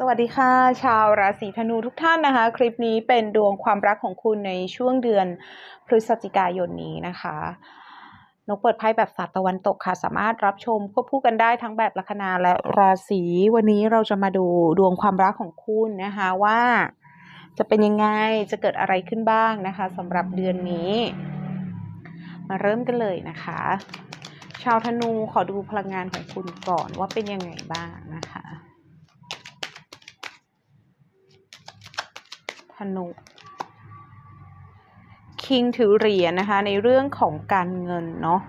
สวัสดีค่ะ ชาวราศีธนูทุกท่านนะคะ คลิปนี้เป็นดวงความรักของคุณในช่วงเดือนพฤศจิกายนนี้นะคะนกเปิดไพ่แบบศาสตร์ตะวันตกค่ะ สามารถรับชมควบคู่กันได้ทั้งแบบลัคนาและราศีวันนี้เราจะมาดูดวงความรักของคุณนะคะว่า จะเป็นยังไงจะเกิดอะไรขึ้นบ้างนะคะสำหรับเดือนนี้ มาเริ่มกันเลยนะคะ ชาวธนูขอดูพลังงานของคุณก่อนว่าเป็นยังไงบ้างนะคะ ธ นูคิงถือเหรียญนะคะ ในเรื่องของการเงินเนาะ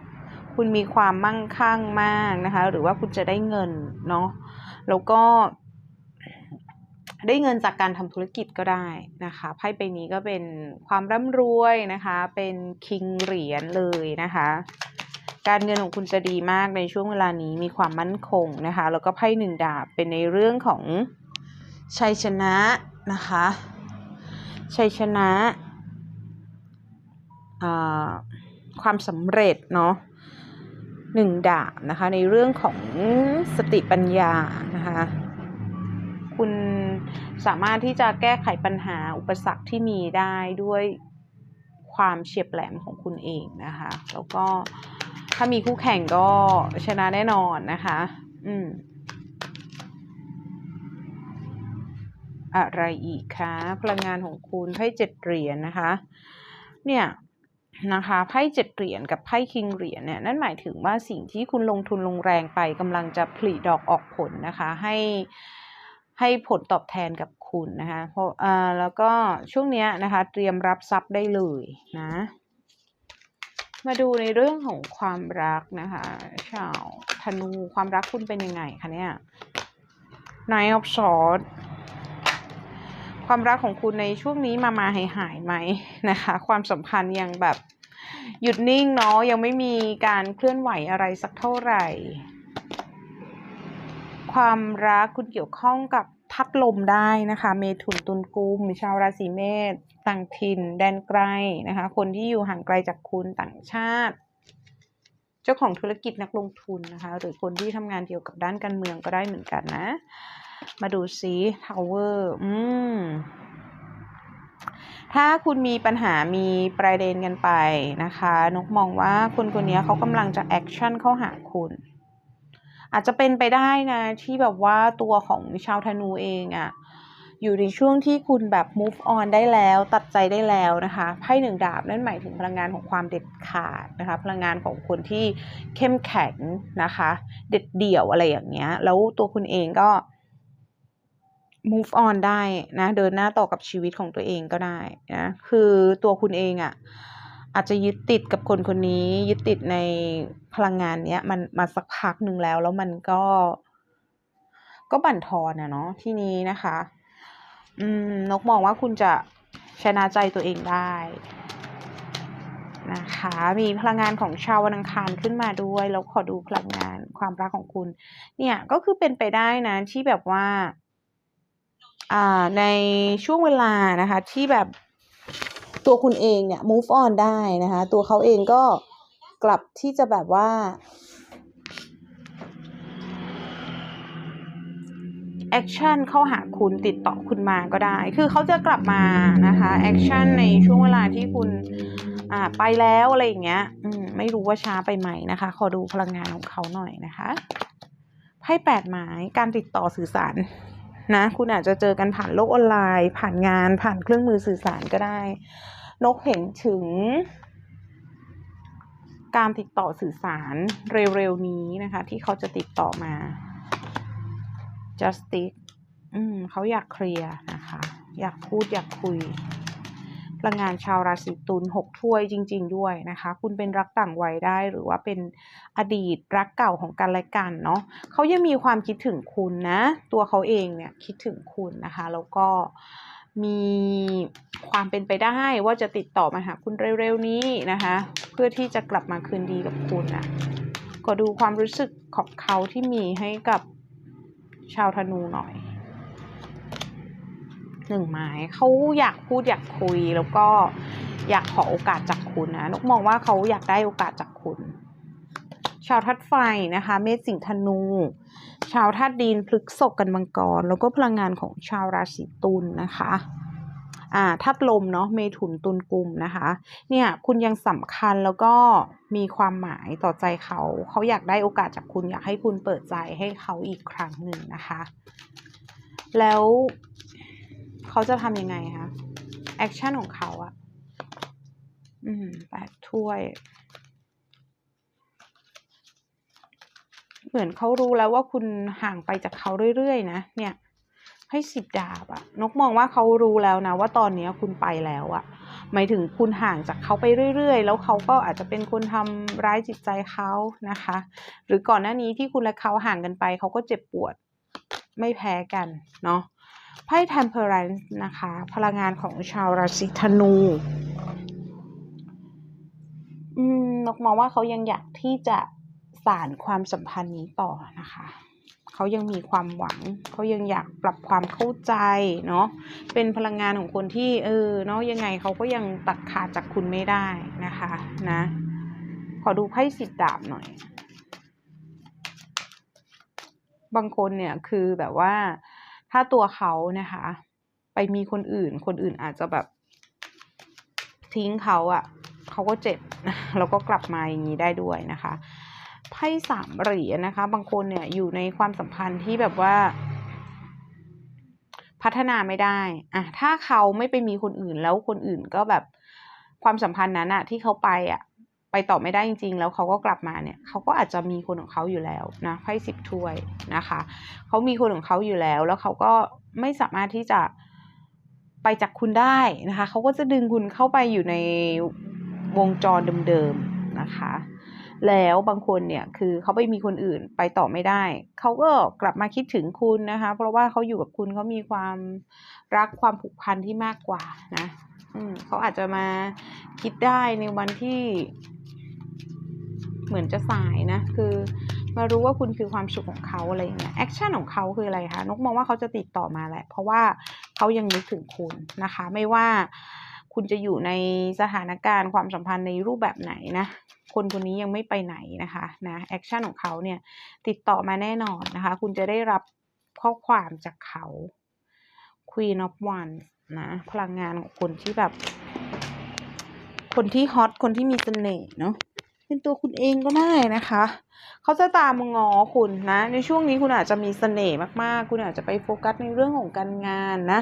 คุณมีความมั่งคั่งมากนะคะ หรือว่าคุณจะได้เงินเนาะแล้วก็ ได้เงินจากการทำธุรกิจก็ได้นะคะไพ่ใบนี้ก็เป็นความร่ำรวยนะคะ เป็นคิงเหรียญเลยนะคะ การเงินของคุณจะดีมากในช่วงเวลานี้มีความมั่นคงนะคะ แล้วก็ไพ่หนึ่งดาบเป็นในเรื่องของชัยชนะนะคะ ชัยชนะความสำเร็จเนาะหนึ่งดาบนะคะในเรื่องของสติปัญญานะคะคุณสามารถที่จะแก้ไขปัญหาอุปสรรคที่มีได้ด้วยความเฉียบแหลมของคุณเองนะคะ แล้วก็ถ้ามีคู่แข่งก็ชนะแน่นอนนะคะ อืม อะไรอีกคะพลังงานของคุณไพ่เจ็ดเหรียญนะคะ เนี่ยนะคะไพ่เจ็ดเหรียญกับไพ่คิงเหรียญเนี่ยนั่นหมายถึงว่าสิ่งที่คุณลงทุนลงแรงไปกำลังจะผลิดอกออกผลนะคะให้ให้ผลตอบแทนกับคุณนะคะเพราะอ่าแล้วก็ช่วงเนี้ยนะคะเตรียมรับทรัพย์ได้เลยนะมาดูในเรื่องของความรักนะคะชาวธนูความรักคุณเป็นยังไงคะเนี่ย Nine of Swords ความรักของคุณในช่วงนี้มามาหายหายไหมนะคะ ความสัมพันธ์ยังแบบหยุดนิ่งเนาะยังไม่มีการเคลื่อนไหวอะไรสักเท่าไหร่ ความรักคุณเกี่ยวข้องกับพัดลมได้นะคะ เมถุนตุลกุมชาวราศีเมษต่างถิ่น แดนไกลนะคะ คนที่อยู่ห่างไกลจากคุณต่างชาติ เจ้าของธุรกิจนักลงทุนนะคะ หรือคนที่ทำงานเกี่ยวกับด้านการเมืองก็ได้เหมือนกันนะ มาดูซิทาวเวอร์อืมถ้าคุณมีปัญหามีประเด็นกันไปนะคะ นกมองว่าคนคนนี้เขากำลังจะแอคชั่นเข้าหาคุณ อาจจะเป็นไปได้นะ ที่แบบว่าตัวของชาวธนูเองอะอยู่ในช่วงที่คุณแบบ move on ได้แล้ว ตัดใจได้แล้วนะคะไพ่หนึ่งดาบนั่นหมายถึงพลังงานของความเด็ดขาดนะคะ พลังงานของคนที่เข้มแข็งนะคะ เด็ดเดี่ยวอะไรอย่างเงี้ย แล้วตัวคุณเองก็ move on ได้นะ เดินหน้าต่อกับชีวิตของตัวเองก็ได้นะ คือตัวคุณเองอะ่ะ อาจจะยึดติดกับคนคนนี้ ยึดติดในพลังงานเนี้ย มันมาสักพักหนึ่งแล้ว แล้วมันก็ ก็บั่นทอนอะเนาะที่นี้นะคะ อืม นกมองว่าคุณจะชนะใจตัวเองได้นะคะ มีพลังงานของชาววันอังคารขึ้นมาด้วย แล้วขอดูพลังงานความรักของคุณ เนี่ยก็คือเป็นไปได้นะที่แบบว่าอ่า ในช่วงเวลานะคะที่แบบตัวคุณเองเนี่ย move on ได้นะคะ ตัวเขาเองก็กลับที่จะแบบว่า แอคชั่นเข้าหาคุณติดต่อคุณมาก็ได้ คือเขาจะกลับมานะคะแอคชั่นในช่วงเวลาที่คุณอ่าไปแล้วอะไรอย่างเงี้ย อืมไม่รู้ว่าช้าไปไหมนะคะ ขอดูพลังงานของเขาหน่อยนะคะไพ่แปดไม้การติดต่อสื่อสาร นะ คุณอาจจะเจอกันผ่านโลกออนไลน์ ผ่านงาน ผ่านเครื่องมือสื่อสารก็ได้ นกเห็นถึง การติดต่อสื่อสารเร็วๆนี้นะคะ ที่เขาจะติดต่อมา justice อืมเขาอยากเคลียร์นะคะ อยากพูดอยากคุย พลังงานชาวราศีตุลหกถ้วยจริง ๆ ด้วยนะคะ คุณเป็นรักต่างวัยได้หรือว่าเป็นอดีตรักเก่าของกันและกันเนาะเขายังมีความคิดถึงคุณนะ ตัวเขาเองเนี่ยคิดถึงคุณนะคะ แล้วก็มีความเป็นไปได้ว่าจะติดต่อมาหาคุณเร็วๆนี้นะคะ เพื่อที่จะกลับมาคืนดีกับคุณนะก็ดูความรู้สึกของเขาที่มีให้กับชาวธนูหน่อย หนึ่งไม้เขาอยากพูดอยากคุยแล้วก็อยากขอโอกาสจากคุณนะนกมองว่าเขาอยากได้โอกาสจากคุณ ชาวทัดไฟนะคะ เมษสิงห์ธนู ชาวธาตุดินพฤกษกกันมังกร แล้วก็พลังงานของชาวราศีตุลนะคะอ่าธาตุลมเนาะเมถุนตุลกุมนะคะ เนี่ยคุณยังสำคัญแล้วก็มีความหมายต่อใจเขา เขาอยากได้โอกาสจากคุณอยากให้คุณเปิดใจให้เขาอีกครั้งหนึ่งนะคะ แล้ว เขาจะทำยังไงคะแอคชั่นของเขาอะอืมแปดถ้วย เหมือนเขารู้แล้วว่าคุณห่างไปจากเขาเรื่อยๆนะ เนี่ย ให้สิบดาบอะนกมองว่าเขารู้แล้วนะ ว่าตอนนี้คุณไปแล้วอะหมายถึงคุณห่างจากเขาไปเรื่อยๆ แล้วเขาก็อาจจะเป็นคนทำร้ายจิตใจเขานะคะ หรือก่อนหน้านี้ที่คุณและเขาห่างกันไป เขาก็เจ็บปวดไม่แพ้กันเนาะ ไพ่ Temperance นะคะ พลังงานของชาวราศีธนูอืมนกมองว่าเขายังอยากที่จะสานความสัมพันธ์นี้ต่อนะคะ เขายังมีความหวัง เขายังอยากปรับความเข้าใจเนาะ เป็นพลังงานของคนที่เออเนาะยังไงเขาก็ยังตัดขาดจากคุณไม่ได้นะคะนะ ขอดูไพ่สิบดาบหน่อย บางคนเนี่ยคือแบบว่า ถ้าตัวเขานะคะ ไปมีคนอื่น คนอื่นอาจจะแบบทิ้งเขาอะ่ะเขาก็เจ็บนะแล้วก็กลับมาอย่างนี้ได้ด้วยนะคะไพ่สามเหรียญนะคะ บางคนเนี่ยอยู่ในความสัมพันธ์ที่แบบว่า พัฒนาไม่ได้อะถ้าเขาไม่ไปมีคนอื่นแล้วคนอื่นก็แบบความสัมพันธ์นั้นอะที่เขาไปอะ ไปต่อไม่ได้จริง ๆ แล้วเขาก็กลับมาเนี่ยเขาก็อาจจะมีคนของเขาอยู่แล้วนะไพ่สิบถ้วยนะคะเขามีคนของเขาอยู่แล้ว แล้วเขาก็ไม่สามารถที่จะไปจากคุณได้นะคะเขาก็จะดึงคุณเข้าไปอยู่ในวงจรเดิมๆนะคะ แล้วบางคนเนี่ยคือเขาไปมีคนอื่นไปต่อไม่ได้เขาก็กลับมาคิดถึงคุณนะคะ เพราะว่าเขาอยู่กับคุณเขามีความรักความผูกพันที่มากกว่านะอืมเขาอาจจะมาคิดได้ในวันที่ มือนจะสายนะ คือมารู้ว่าคุณคือความสุขของเขาอะไรอย่างเงี้ยแอคชั่นของเขาคืออะไรคะนกมองว่าเขาจะติดต่อมาแหละ เพราะว่าเขายังนึกถึงคุณนะคะ ไม่ว่าคุณจะอยู่ในสถานการณ์ความสัมพันธ์ในรูปแบบไหนนะคนคนนี้ยังไม่ไปไหนนะคะนะแอคชั่นของเขาเนี่ยติดต่อมาแน่นอนนะคะ คุณจะได้รับข้อความจากเขา Queen of Wands นะพลังงานของคนที่แบบ คนที่ฮอตคนที่มีเสน่ห์เนาะ เป็นตัวคุณเองก็ได้นะคะ เขาจะตามงอคุณนะ ในช่วงนี้คุณอาจจะมีเสน่ห์มากๆ คุณอาจจะไปโฟกัสในเรื่องของการงานนะ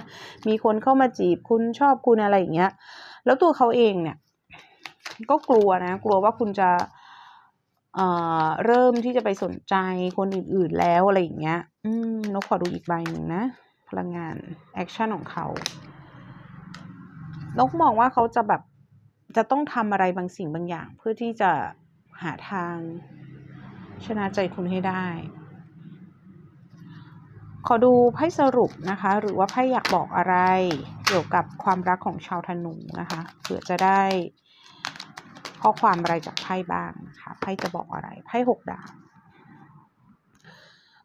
มีคนเข้ามาจีบคุณชอบคุณอะไรอย่างเงี้ย แล้วตัวเขาเองเนี่ย ก็กลัวนะ กลัวว่าคุณจะเอ่อเริ่มที่จะไปสนใจคนอื่นๆแล้วอะไรอย่างเงี้ย อืมนกขอดูอีกใบหนึ่งนะ พลังงานแอคชั่นของเขานกมองว่าเขาจะแบบ จะต้องทำอะไรบางสิ่งบางอย่าง เพื่อที่จะหาทางชนะใจคุณให้ได้ ขอดูไพ่สรุปนะคะ หรือว่าไพ่อยากบอกอะไรเกี่ยวกับความรักของชาวธนูนะคะเผื่อจะได้ข้อความอะไรจากไพ่บ้างนะคะไพ่จะบอกอะไรไพ่หกดาบ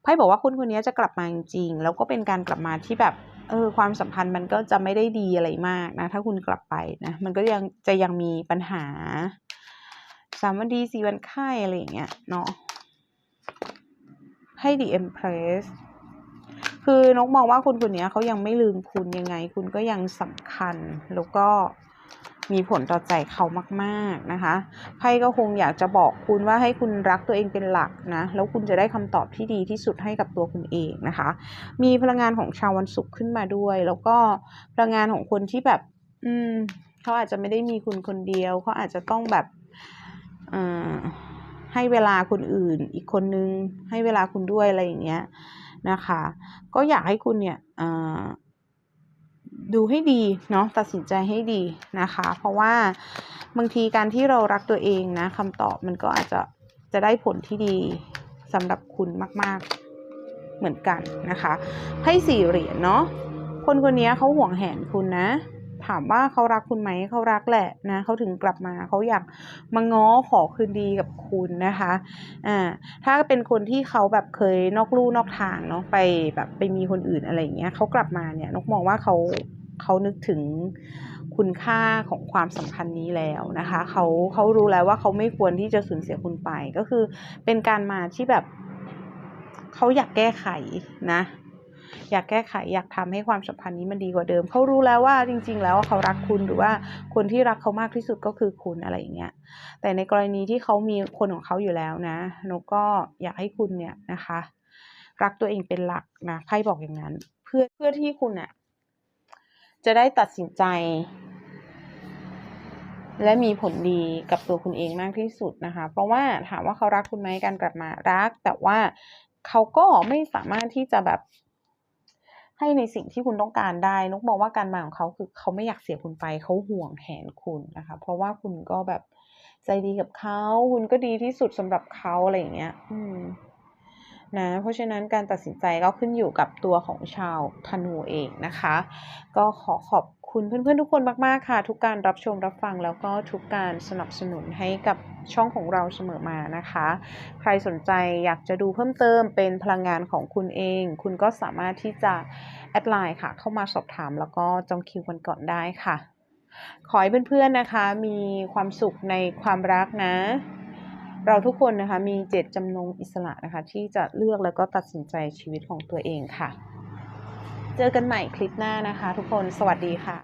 ไพ่บอกว่าคุณคนนี้จะกลับมาจริงๆแล้วก็เป็นการกลับมาที่แบบ เออความสัมพันธ์มันก็จะไม่ได้ดีอะไรมากนะ ถ้าคุณกลับไปนะ มันก็ยังจะยังมีปัญหาสามวันดีสี่วันไข้อะไรอย่างเงี้ยเนาะให้ The Empress คือนกมองว่าคุณคนนี้เขายังไม่ลืมคุณยังไง คุณก็ยังสำคัญแล้วก็ มีผลต่อใจเขามากๆนะคะไพ่ก็คงอยากจะบอกคุณว่าให้คุณรักตัวเองเป็นหลักนะ แล้วคุณจะได้คำตอบที่ดีที่สุดให้กับตัวคุณเองนะคะ มีพลังงานของชาววันศุกร์ขึ้นมาด้วย แล้วก็พลังงานของคนที่แบบ อืมเขาอาจจะไม่ได้มีคุณคนเดียวเขาอาจจะต้องแบบอ่อให้เวลาคนอื่น อีกคนนึงให้เวลาคุณด้วยอะไรอย่างเงี้ยนะคะ ก็อยากให้คุณเนี่ยอ ดูให้ดีเนาะตัดสินใจให้ดีนะคะ เพราะว่าบางทีการที่เรารักตัวเองนะคำตอบมันก็อาจจะจะได้ผลที่ดีสำหรับคุณมาก ๆเหมือนกันนะคะให้สี่เหรียญเนาะคนคนนี้เขาห่วงแหนคุณนะ ถามว่าเขารักคุณไหมเขารักแหละนะเขาถึงกลับมาเขาอยากมาง้อขอคืนดีกับคุณนะคะอ่าถ้าเป็นคนที่เขาแบบเคยนอกลู่นอกทางเนาะไปแบบไปมีคนอื่นอะไรอย่างเงี้ยเขากลับมาเนี่ยนกมองว่าเขาเขานึกถึงคุณค่าของความสัมพันธ์นี้แล้วนะคะเขาเขารู้แล้วว่าเขาไม่ควรที่จะสูญเสียคุณไป ก็คือเป็นการมาที่แบบเขาอยากแก้ไขนะ อยากแก้ไขอยากทำให้ความสัมพันธ์นี้มันดีกว่าเดิม เขารู้แล้วว่าจริง ๆ แล้วเขารักคุณหรือว่าคนที่รักเขามากที่สุดก็คือคุณอะไรอย่างเงี้ย แต่ในกรณีที่เขามีคนของเขาอยู่แล้วนะนกก็อยากให้คุณเนี่ยนะคะ รักตัวเองเป็นหลักนะไพ่บอกอย่างนั้น เพื่อเพื่อที่คุณอะจะได้ตัดสินใจและมีผลดีกับตัวคุณเองมากที่สุดนะคะ เพราะว่าถามว่าเขารักคุณไหมการกลับมารัก แต่ว่าเขาก็ไม่สามารถที่จะแบบ ให้ในสิ่งที่คุณต้องการได้นกบอกว่าการมาของเขาคือเขาไม่อยากเสียคุณไปเขาห่วงแหนคุณนะคะ เพราะว่าคุณก็แบบใจดีกับเขาคุณก็ดีที่สุดสำหรับเขาอะไรอย่างเงี้ย อืมนะเพราะฉะนั้นการตัดสินใจก็ขึ้นอยู่กับตัวของชาวธนูเองนะคะ ก็ขอขอบ คุณเพื่อนๆทุกคนมากๆค่ะ ทุกการรับชมรับฟังแล้วก็ทุกการสนับสนุนให้กับช่องของเราเสมอมานะคะ ใครสนใจอยากจะดูเพิ่มเติมเป็นพลังงานของคุณเอง คุณก็สามารถที่จะแอดไลน์ค่ะ เข้ามาสอบถามแล้วก็จองคิวกันก่อนได้ค่ะ ขอให้เพื่อนๆนะคะ มีความสุขในความรักนะ เราทุกคนนะคะมีเจตจำนงอิสระนะคะ ที่จะเลือกแล้วก็ตัดสินใจชีวิตของตัวเองค่ะเจอกันใหม่คลิปหน้านะคะทุกคน สวัสดีค่ะ